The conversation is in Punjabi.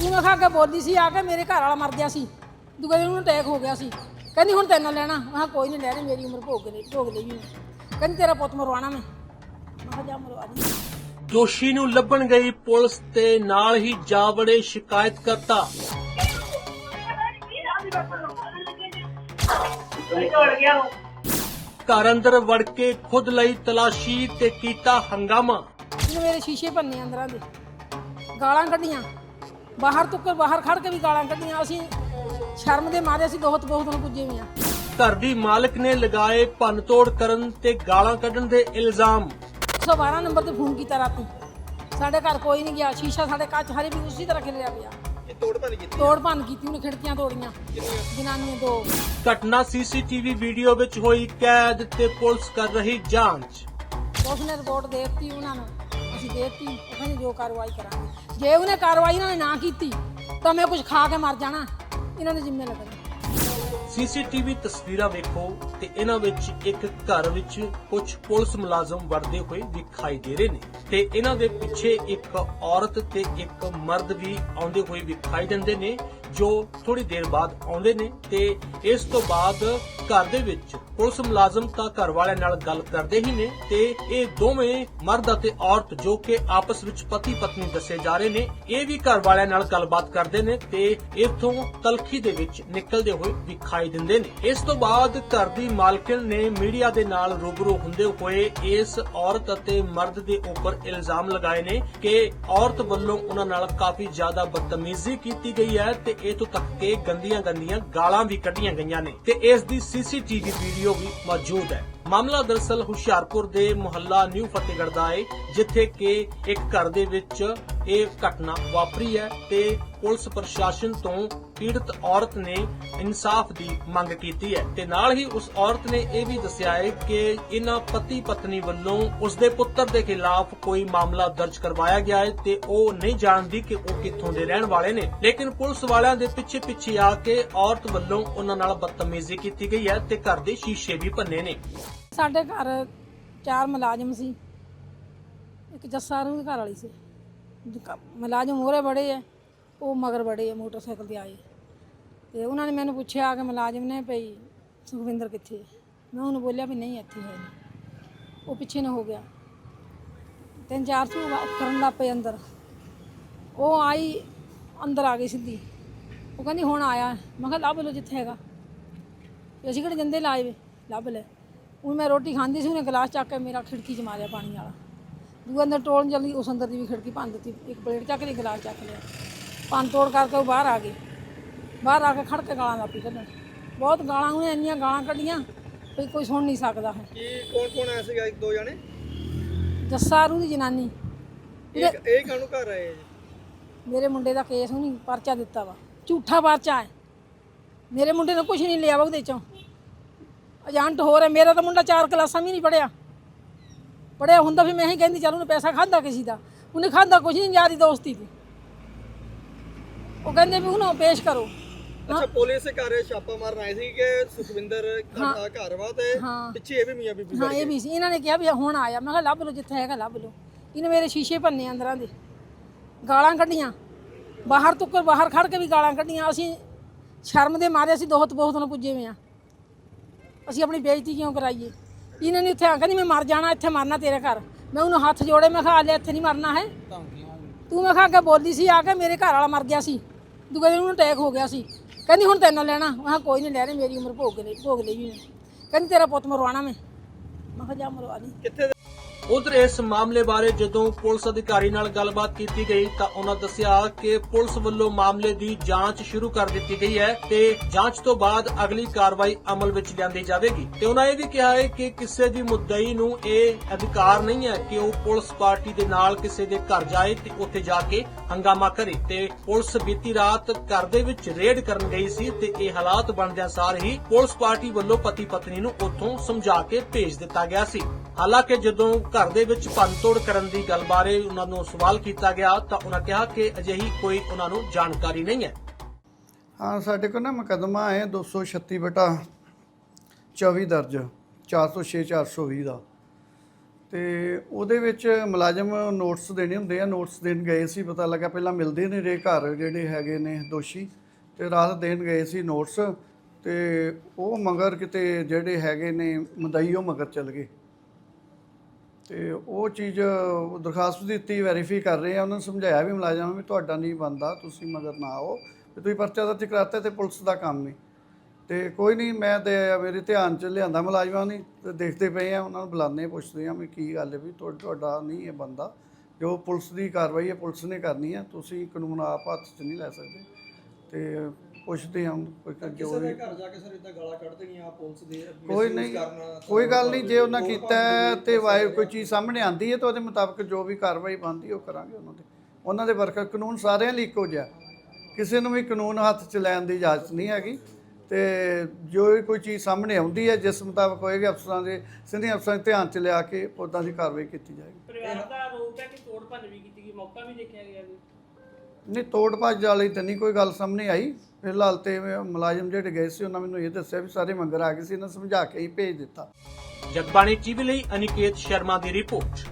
ਤੂੰ ਖਾ ਕੇ ਬੋਲੀ ਸੀ ਆ ਕੇ ਮੇਰੇ ਘਰ ਵਾਲਾ ਮਰ ਗਿਆ ਸੀ। ਦੂਜੇ ਦਿਨ ਉਹਨੂੰ ਅਟੈਕ ਹੋ ਗਿਆ ਸੀ। ਕਹਿੰਦੀ ਹੁਣ ਤੈਨੂੰ ਲੈਣਾ। ਮੈਂ ਕਿਹਾ ਕੋਈ ਨਹੀਂ ਲੈਣੇ ਮੇਰੀ ਉਮਰ ਭੋਗ ਲਈ ਭੋਗ ਲਈ ਮੈਂ। ਕਹਿੰਦੀ ਤੇਰਾ ਪੁੱਤ ਮਰਵਾਣਾ ਮੈਂ। ਮੈਂ ਕਿਹਾ ਜਾ ਮਰਵਾ ਦੀ। ਦੋਸ਼ੀ ਨੂੰ ਲੱਭਣ ਗਈ ਪੁਲਿਸ ਤੇ ਨਾਲ ਹੀ ਜਾ ਵੜੇ ਸ਼ਿਕਾਇਤਕਰਤਾ ਘਰ ਅੰਦਰ ਵੜ ਕੇ ਖੁਦ ਲਈ ਤਲਾਸ਼ੀ ਤੇ ਕੀਤਾ ਹੰਗਾਮਾ। ਇਹਨੇ ਮੇਰੇ ਸ਼ੀਸ਼ੇ ਭੰਨੇ ਅੰਦਰਾਂ ਦੇ। ਗਾਲਾਂ ਕੱਢੀਆਂ। ਬਾਹਰ ਤੁੱਕ ਬਾਹਰ ਖੜ ਕੇ ਵੀ ਗਾਲਾਂ ਕੱਢੀਆਂ ਅਸੀਂ ਸ਼ਰਮ ਦੇ ਮਾਰੇ ਅਸੀਂ ਬਹੁਤ ਬਹੁਤ ਨੂੰ ਪੁੱਜੇ ਹੋਏ ਆ ਘਰ ਦੀ ਮਾਲਕ ਨੇ ਲਗਾਏ ਭੰਨਤੋੜ ਕਰਨ ਤੇ ਗਾਲਾਂ ਕੱਢਣ ਦੇ ਇਲਜ਼ਾਮ। 112 ਨੰਬਰ ਤੇ ਫੋਨ ਕੀਤਾ ਰਾਤੀ। ਸਾਡੇ ਘਰ ਕੋਈ ਨਹੀਂ ਗਿਆ ਸ਼ੀਸ਼ਾ ਸਾਡੇ ਕੱਚ ਹਰੇ ਵੀ ਉਸੇ ਤਰ੍ਹਾਂ ਖਿਲਰਿਆ ਪਿਆ। ਇਹ ਤੋੜ ਭੰਨ ਕੀਤੀ? ਤੋੜ ਭੰਨ ਕੀਤੀ ਉਹਨੇ ਖਿੜਕੀਆਂ ਤੋੜੀਆਂ। ਜਨਾਨੀਆਂ ਦੋ। ਘਟਨਾ ਸੀਸੀਟੀਵੀ ਵੀਡੀਓ ਵਿੱਚ ਹੋਈ ਕੈਦ ਤੇ ਪੁਲਿਸ ਕਰ ਰਹੀ ਜਾਂਚ। ਉਸ ਨੇ ਰਿਪੋਰਟ ਦੇ ਦਿੱਤੀ ਉਹਨਾਂ ਨੂੰ। ਅਸੀਂ ਦੇ ਦਿੱਤੀ ਉਹ ਜੋ ਕਾਰਵਾਈ ਕਰਾਂਗੇ। ਜੇ ਉਹਨੇ ਕਾਰਵਾਈ ਇਹਨਾਂ ਨੇ ਨਾ ਕੀਤੀ, ਤਾਂ ਮੈਂ ਕੁਝ ਖਾ ਕੇ ਮਰ ਜਾਣਾ। ਇਹਨਾਂ ਦੇ ਜ਼ਿੰਮੇ ਲੱਗਣੇ। ਸੀਸੀਟੀਵੀ ਤਸਵੀਰਾਂ ਵੇਖੋ ਤੇ ਇਹਨਾਂ ਵਿੱਚ ਇੱਕ ਘਰ ਵਿੱਚ ਕੁਝ ਪੁਲਿਸ ਮੁਲਾਜ਼ਮ ਵੜਦੇ ਹੋਏ ਵਿਖਾਈ ਦੇ ਰਹੇ ਨੇ। ਤੇ ਇਹਨਾਂ ਦੇ ਪਿੱਛੇ ਇੱਕ ਔਰਤ ਤੇ ਇੱਕ ਮਰਦ ਵੀ ਆਉਂਦੇ ਹੋਏ ਵਿਖਾਈ ਦਿੰਦੇ ਨੇ, ਜੋ ਥੋੜੀ ਦੇਰ ਬਾਅਦ ਆਉਂਦੇ ਨੇ ਤੇ ਇਸ ਤੋਂ ਬਾਅਦ ਘਰ ਦੇ ਵਿੱਚ ਪੁਲਿਸ ਮੁਲਾਜ਼ਮ ਤਾਂ ਘਰ ਵਾਲਿਆਂ ਨਾਲ ਗੱਲ ਕਰਦੇ ਹੀ ਨੇ ਤੇ ਇਹ ਦੋਵੇਂ ਮਰਦ ਅਤੇ ਔਰਤ ਜੋ ਕਿ ਆਪਸ ਵਿੱਚ ਪਤੀ ਪਤਨੀ ਦੱਸੇ ਜਾ ਰਹੇ ਨੇ, ਇਹ ਵੀ ਘਰ ਵਾਲਿਆਂ ਨਾਲ ਗੱਲਬਾਤ ਕਰਦੇ ਨੇ ਤੇ ਇਥੋਂ ਤਲਖੀ ਦੇ ਵਿੱਚ ਨਿਕਲਦੇ ਹੋਏ ਵਿਖਾਈ ਦਿਖਾਈ ਦਿੰਦੇ ਨੇ। ਇਸ ਤੋਂ ਬਾਅਦ ਘਰ ਦੀ ਮਾਲਕਣ ਨੇ ਮੀਡੀਆ ਦੇ ਨਾਲ ਰੂਬਰੂ ਹੁੰਦੇ ਹੋਏ ਇਸ ਔਰਤ ਅਤੇ ਮਰਦ ਦੇ ਉੱਪਰ ਇਲਜ਼ਾਮ ਲਗਾਏ ਨੇ ਕਿ ਔਰਤ ਵੱਲੋਂ ਉਹਨਾਂ ਨਾਲ ਕਾਫੀ ਜ਼ਿਆਦਾ ਬਦਤਮੀਜ਼ੀ ਕੀਤੀ ਗਈ ਹੈ ਤੇ ਇਥੋਂ ਤੱਕ ਕਿ ਗੰਦੀਆਂ ਗੰਦੀਆਂ ਗਾਲਾਂ ਵੀ ਕੱਢੀਆਂ ਗਈਆਂ ਨੇ। ਤੇ ਇਸ ਦੀ ਸੀਸੀਟੀਵੀ ਵੀਡੀਓ ਵੀ ਮੌਜੂਦ ਹੈ। ਮਾਮਲਾ ਦਰਸਲ ਹੁਸ਼ਿਆਰਪੁਰ ਦੇ ਮੁਹੱਲਾ ਨਿਊ ਫਤਿਹਗੜ੍ਹ ਦਾ ਹੈ ਜਿੱਥੇ ਕਿ ਇੱਕ ਘਰ ਦੇ ਵਿੱਚ ਇਹ ਘਟਨਾ ਵਾਪਰੀ ਹੈ ਤੇ ਪੁਲਿਸ ਪ੍ਰਸ਼ਾਸਨ ਤੋਂ ਪੀੜਤ ਔਰਤ ਨੇ ਇਨਸਾਫ ਦੀ ਮੰਗ ਕੀਤੀ ਹੈ ਤੇ ਨਾਲ ਹੀ ਉਸ ਔਰਤ ਨੇ ਇਹ ਵੀ ਦੱਸਿਆ ਹੈ ਕਿ ਇਹਨਾਂ ਪਤੀ ਪਤਨੀ ਵੱਲੋਂ ਉਸ ਦੇ ਪੁੱਤਰ ਦੇ ਖਿਲਾਫ ਕੋਈ ਮਾਮਲਾ ਦਰਜ ਕਰਵਾਇਆ ਗਿਆ ਹੈ ਤੇ ਉਹ ਨਹੀਂ ਜਾਣਦੀ ਕਿ ਉਹ ਕਿੱਥੋਂ ਦੇ ਰਹਿਣ ਵਾਲੇ ਨੇ। ਲੇਕਿਨ ਪੁਲਿਸ ਵਾਲਿਆਂ ਦੇ ਪਿੱਛੇ ਪਿੱਛੇ ਆ ਕੇ ਔਰਤ ਵੱਲੋਂ ਉਹਨਾਂ ਨਾਲ ਬਦਤਮੀਜ਼ੀ ਕੀਤੀ ਗਈ ਹੈ ਤੇ ਘਰ ਦੇ ਸ਼ੀਸ਼ੇ ਵੀ ਭੰਨੇ ਨੇ। ਸਾਡੇ ਘਰ ਚਾਰ ਮੁਲਾਜ਼ਮ ਸੀ। ਇੱਕ ਜੱਸਾ ਨੂੰ ਘਰ ਵਾਲੀ ਸੀ। ਮੁਲਾਜ਼ਮ ਮੋਰੇ ਬੜੇ ਆ, ਉਹ ਮਗਰ ਬੜੇ ਆ, ਮੋਟਰਸਾਈਕਲ ਤੇ ਆਏ। ਤੇ ਉਹਨਾਂ ਨੇ ਮੈਨੂੰ ਪੁੱਛਿਆ ਕਿ ਮੁਲਾਜ਼ਮ ਨੇ ਭਈ ਸੁਖਵਿੰਦਰ ਕਿੱਥੇ ਹੈ? ਮੈਂ ਉਹਨੂੰ ਬੋਲਿਆ ਵੀ ਨਹੀਂ ਇੱਥੇ ਹੈ ਨਹੀਂ। ਉਹ ਪਿੱਛੇ ਨੂੰ ਹੋ ਗਿਆ। ਤਿੰਨ ਚਾਰ ਸੌ ਕਰਨ ਲੱਗ ਪਏ ਅੰਦਰ। ਉਹ ਆਈ, ਅੰਦਰ ਆ ਗਈ ਸਿੱਧੀ। ਉਹ ਕਹਿੰਦੀ, ਹੁਣ ਆਇਆ ਮੈਂ ਕਿਹਾ, ਲੱਭ ਲਓ ਜਿੱਥੇ ਹੈਗਾ। ਤੇ ਅਸੀਂ ਕਿਹੜੇ ਜੰਦੇ ਲਾਏ ਵੇ? ਲੱਭ ਲੈ ਹੁਣ ਮੈਂ ਰੋਟੀ ਖਾਂਦੀ ਸੀ, ਉਹਨੇ ਗਲਾਸ ਚੱਕ ਕੇ ਮੇਰਾ ਖਿੜਕੀ 'ਚ ਮਾਰਿਆ ਪਾਣੀ ਵਾਲਾ। ਦੂਆ ਅੰਦਰ ਟੋਲਣ ਜਲਦੀ ਉਸ ਅੰਦਰ ਦੀ ਵੀ ਖਿੜਕੀ ਭੰਨ ਦਿੱਤੀ। ਇੱਕ ਪਲੇਟ ਚੱਕ ਲਈ, ਗਲਾਸ ਚੱਕ ਲਿਆ। ਭੰਨ ਤੋੜ ਕਰਕੇ ਉਹ ਬਾਹਰ ਆ ਗਏ। ਬਾਹਰ ਆ ਕੇ ਖੜ ਕੇ ਗਾਲਾਂ ਲੱਪੀ ਕੱਢਣ ਬਹੁਤ ਗਾਲਾਂ ਉਹਨੇ ਇੰਨੀਆਂ ਗਾਲਾਂ ਕੱਢੀਆਂ ਵੀ ਕੋਈ ਸੁਣ ਨਹੀਂ ਸਕਦਾ ਹੈ ਕੀ ਕੌਣ ਕੌਣ ਆਇਆ ਸੀਗਾ ਇੱਕ ਦੋ ਜਣੇ? ਜੱਸਾ ਰੂ ਦੀ ਜਨਾਨੀ। ਇਹ ਇਹ ਕਾਹਨੂੰ ਘਰ ਆਏ ਜੀ? ਮੇਰੇ ਮੁੰਡੇ ਦਾ ਕੇਸ ਉਹਨੇ ਪਰਚਾ ਦਿੱਤਾ ਵਾ। ਝੂਠਾ ਪਰਚਾ ਹੈ। ਮੇਰੇ ਮੁੰਡੇ ਨੇ ਕੁਝ ਨਹੀਂ ਲਿਆ ਉਹਦੇ ਚੋਂ। ਏਜੰਟ ਹੋ। ਰਿਹਾ ਮੇਰਾ ਤਾਂ ਮੁੰਡਾ ਚਾਰ ਕਲਾਸਾਂ ਵੀ ਨਹੀਂ ਪੜਿਆ ਪੜਿਆ ਹੁੰਦਾ ਵੀ ਮੈਂ ਹੀ ਕਹਿੰਦੀ ਚੱਲ ਉਹਨੇ ਪੈਸਾ ਖਾਦਾ ਕਿਸੇ ਦਾ। ਉਹਨੇ ਖਾਦਾ ਕੁਝ ਨਹੀਂ ਯਾਰੀ ਦੋਸਤੀ ਦੀ। ਉਹ ਕਹਿੰਦੇ ਵੀ ਉਹਨੂੰ ਪੇਸ਼ ਕਰੋ। ਅੱਛਾ ਪੁਲਿਸ ਦੇ ਘਰ ਛਾਪਾ ਮਾਰਨ ਆਏ ਸੀ ਕਿ ਸੁਖਵਿੰਦਰ ਦਾ ਘਰ ਵਾ ਤੇ ਹਾਂ। ਪਿੱਛੇ ਇਹ ਵੀ ਮੀਆਂ ਬੀਬੀ ਹਾਂ ਇਹ ਵੀ ਸੀ। ਇਹਨਾਂ ਨੇ ਕਿਹਾ ਵੀ ਹੁਣ ਆਇਆ ਮੈਂ ਕਿਹਾ ਲੱਭ ਲਓ ਜਿੱਥੇ ਹੈਗਾ ਲੱਭ ਲਓ। ਇਹਨੇ ਮੇਰੇ ਸ਼ੀਸ਼ੇ ਭੰਨੇ ਅੰਦਰਾਂ ਦੇ। ਗਾਲਾਂ ਕੱਢੀਆਂ। ਬਾਹਰ ਤੁੱਕ ਬਾਹਰ ਖੜ ਕੇ ਵੀ ਗਾਲਾਂ ਕੱਢੀਆਂ। ਅਸੀਂ ਸ਼ਰਮ ਦੇ ਮਾਰੇ ਅਸੀਂ ਬਹੁਤ ਬਹੁਤ ਨੂੰ ਪੁੱਜੇ ਹੋਏ ਆ ਅਸੀਂ ਆਪਣੀ ਬੇਇੱਜ਼ਤੀ ਕਿਉਂ ਕਰਾਈਏ? ਇਹਨਾਂ ਨੇ ਇੱਥੇ ਆ ਕਹਿੰਦੀ ਮੈਂ ਮਰ ਜਾਣਾ ਇੱਥੇ ਮਰਨਾ ਤੇਰੇ ਘਰ। ਮੈਂ ਉਹਨੂੰ ਹੱਥ ਜੋੜੇ ਮੈਂ ਕਿਹਾ ਲੈ ਇੱਥੇ ਨਹੀਂ ਮਰਨਾ ਹੈ। ਤੂੰ ਮੈਂ ਕਿਹਾ ਅੱਗੇ ਬੋਲੀ ਸੀ ਆ ਕੇ ਮੇਰੇ ਘਰ ਵਾਲਾ ਮਰ ਗਿਆ ਸੀ। ਦੂਜੇ ਦਿਨ ਉਹਨੂੰ ਅਟੈਕ ਹੋ ਗਿਆ ਸੀ। ਕਹਿੰਦੀ, ਹੁਣ ਤੈਨੂੰ ਲੈਣਾ। ਮੈਂ ਕਿਹਾ, ਕੋਈ ਨਹੀਂ ਲੈਣੇ ਮੇਰੀ ਉਮਰ ਭੋਗ ਲਈ ਭੋਗ ਲਈ ਵੀ ਮੈਂ। ਕਹਿੰਦੀ, ਤੇਰਾ ਪੁੱਤ ਮਰਵਾਉਣਾ ਮੈਂ। ਮੈਂ ਕਿਹਾ, ਜਾ, ਮਰਵਾ ਦੀ ਕਿੱਥੇ ਉਧਰ ਇਸ ਮਾਮਲੇ ਬਾਰੇ ਜਦੋਂ ਪੁਲਿਸ ਅਧਿਕਾਰੀ ਨਾਲ ਗੱਲਬਾਤ ਕੀਤੀ ਗਈ ਤਾਂ ਉਹਨਾਂ ਦੱਸਿਆ ਕਿ ਪੁਲਿਸ ਵੱਲੋਂ ਮਾਮਲੇ ਦੀ ਜਾਂਚ ਸ਼ੁਰੂ ਕਰ ਦਿੱਤੀ ਗਈ ਹੈ ਤੇ ਜਾਂਚ ਤੋਂ ਬਾਅਦ ਅਗਲੀ ਕਾਰਵਾਈ ਅਮਲ ਵਿੱਚ ਲਿਆਂਦੀ ਜਾਵੇਗੀ। ਤੇ ਉਹਨਾਂ ਇਹ ਵੀ ਕਿਹਾ ਹੈ ਕਿ ਕਿਸੇ ਦੀ ਮੁੱਦਈ ਨੂੰ ਇਹ ਅਧਿਕਾਰ ਨਹੀਂ ਹੈ ਕਿ ਉਹ ਪੁਲਿਸ ਪਾਰਟੀ ਦੇ ਨਾਲ ਕਿਸੇ ਦੇ ਘਰ ਜਾਏ ਤੇ ਉੱਥੇ ਜਾ ਕੇ ਹੰਗਾਮਾ ਕਰੇ। ਤੇ ਪੁਲਿਸ ਬੀਤੀ ਰਾਤ ਘਰ ਦੇ ਵਿੱਚ ਰੇਡ ਕਰਨ ਗਈ ਸੀ ਤੇ ਇਹ ਹਾਲਾਤ ਬਣਦਿਆਂ ਸਾਰ ਹੀ ਪੁਲਿਸ ਪਾਰਟੀ ਵੱਲੋਂ ਪਤੀ ਪਤਨੀ ਨੂੰ ਉੱਥੋਂ ਸਮਝਾ ਕੇ ਭੇਜ ਦਿੱਤਾ ਗਿਆ ਸੀ। ਹਾਲਾਂਕਿ ਜਦੋਂ ਘਰ ਦੇ ਵਿੱਚ ਭੰਨਤੋੜ ਕਰਨ ਦੀ ਗੱਲ ਬਾਰੇ ਉਹਨਾਂ ਨੂੰ ਸਵਾਲ ਕੀਤਾ ਗਿਆ ਤਾਂ ਉਹਨਾਂ ਕਿਹਾ ਕਿ ਅਜਿਹੀ ਕੋਈ ਉਹਨਾਂ ਨੂੰ ਜਾਣਕਾਰੀ ਨਹੀਂ ਹੈ। ਹਾਂ, ਸਾਡੇ ਕੋਲ ਨਾ ਮੁਕੱਦਮਾ ਹੈ 236 ਬਟਾ 24 ਦਰਜ 406 420 ਦਾ। ਤੇ ਉਹਦੇ ਵਿੱਚ ਮੁਲਾਜ਼ਮ ਨੋਟਸ ਦੇਣੇ ਹੁੰਦੇ ਆ, ਨੋਟਸ ਦੇਣ ਗਏ ਸੀ, ਪਤਾ ਲੱਗਾ ਪਹਿਲਾਂ ਮਿਲਦੇ ਨੇ ਰੇ ਘਰ ਜਿਹੜੇ ਹੈਗੇ ਨੇ ਦੋਸ਼ੀ। ਤੇ ਰਾਤ ਦੇਣ ਗਏ ਸੀ ਨੋਟਸ ਤੇ ਉਹ ਮਗਰ ਕਿਤੇ ਜਿਹੜੇ ਹੈਗੇ ਨੇ ਮਦਈ ਉਹ ਮਗਰ ਚਲ ਗਏ। ਤੇ ਉਹ ਚੀਜ਼ ਦਰਖਾਸਤ ਦਿੱਤੀ ਵੈਰੀਫਾਈ ਕਰ ਰਹੇ ਆ ਉਹਨਾਂ ਨੂੰ ਸਮਝਾਇਆ ਵੀ ਮੁਲਾਜ਼ਮਾਂ ਮੁਲਾਜ਼ਮ ਵੀ ਤੁਹਾਡਾ ਨਹੀਂ ਬੰਦਾ ਤੁਸੀਂ ਮਗਰ ਨਾ ਆਓ ਵੀ ਤੁਸੀਂ ਪਰਚਾ ਦਰਜ ਕਰਾਤਾ ਤੇ ਪੁਲਿਸ ਦਾ ਕੰਮ ਨਹੀਂ ਤੇ ਕੋਈ ਨਹੀਂ ਮੈਂ ਤੇ ਮੇਰੇ ਧਿਆਨ ਚ ਲਿਆਂਦਾ ਮੁਲਾਜ਼ਮਾਂ ਨੇ ਤੇ ਦੇਖਦੇ ਪਏ ਆ ਉਹਨਾਂ ਨੂੰ ਬੁਲਾਉਂਦੇ ਆ, ਪੁੱਛਦੇ ਆ ਵੀ ਕੀ ਗੱਲ ਹੈ ਵੀ ਤੁਹਾਡਾ ਨਹੀਂ ਇਹ ਬੰਦਾ। ਜੋ ਪੁਲਿਸ ਦੀ ਕਾਰਵਾਈ ਹੈ ਪੁਲਿਸ ਨੇ ਕਰਨੀ ਹੈ ਤੁਸੀਂ ਕਾਨੂੰਨ ਆਪ ਹੱਥ 'ਚ ਨਹੀਂ ਲੈ ਸਕਦੇ। ਤੇ ਪੁੱਛਦੇ ਆ ਕੋਈ ਜੋ ਕਿਸੇ ਦੇ ਘਰ ਜਾ ਕੇ ਸਰ ਇਦਾਂ ਗਾਲਾਂ ਕੱਢ ਦੇਣੀਆਂ ਪੁਲਿਸ ਦੇ ਕੋਈ ਨਹੀਂ ਕੋਈ ਗੱਲ ਨਹੀਂ ਜੇ ਉਹਨਾਂ ਕੀਤਾ ਹੈ ਤੇ ਵਾਏ ਕੋਈ ਚੀਜ਼ ਸਾਹਮਣੇ ਆਂਦੀ ਹੈ ਤਾਂ ਉਹਦੇ ਮੁਤਾਬਕ ਜੋ ਵੀ ਕਾਰਵਾਈ ਬਣਦੀ ਉਹ ਕਰਾਂਗੇ ਉਹਨਾਂ ਦੇ। ਉਹਨਾਂ ਦੇ ਵਰਕਰ ਕਾਨੂੰਨ ਸਾਰਿਆਂ ਲਈ ਇੱਕੋ ਜਿਹਾ। ਕਿਸੇ ਨੂੰ ਵੀ ਕਾਨੂੰਨ ਹੱਥ 'ਚ ਲੈਣ ਦੀ ਇਜਾਜ਼ਤ ਨਹੀਂ ਹੈਗੀ। ਤੇ ਜੋ ਵੀ ਕੋਈ ਚੀਜ਼ ਸਾਹਮਣੇ ਆਉਂਦੀ ਹੈ ਜਿਸ ਮੁਤਾਬਕ ਹੋਏਗਾ ਅਫਸਰਾਂ ਦੇ ਸੀਨੀਅਰ ਅਫਸਰਾਂ ਦੇ ਧਿਆਨ 'ਚ ਲਿਆ ਕੇ ਉੱਦਾਂ ਦੀ ਕਾਰਵਾਈ ਕੀਤੀ ਜਾਏਗੀ। ਪਰਿਵਾਰ ਦਾ ਆਰੋਪ ਹੈ ਕਿ ਤੋੜ ਭੰਨ ਵੀ ਕੀਤੀ ਗਈ ਮੌਕਾ ਵੀ ਦੇਖਿਆ ਗਿਆ ਜੀ। ਨਹੀਂ, ਤੋੜ ਭੱਜ ਵਾਲੀ ਤਾਂ ਨਹੀਂ ਕੋਈ ਗੱਲ ਸਾਹਮਣੇ ਆਈ। ਫਿਲਹਾਲ ਤੇ ਮੁਲਾਜ਼ਮ ਜਿਹੜੇ ਗਏ ਸੀ, ਉਹਨਾਂ ਮੈਨੂੰ ਇਹ ਦੱਸਿਆ ਵੀ ਸਾਰੇ ਮੰਗਰ ਆ ਗਏ ਸੀ, ਇਹਨਾਂ ਸਮਝਾ ਕੇ ਹੀ ਭੇਜ ਦਿੱਤਾ। ਜਗਬਾਣੀ ਟੀਵੀ ਲਈ ਅਨਿਕੇਤ ਸ਼ਰਮਾ ਦੀ ਰਿਪੋਰਟ।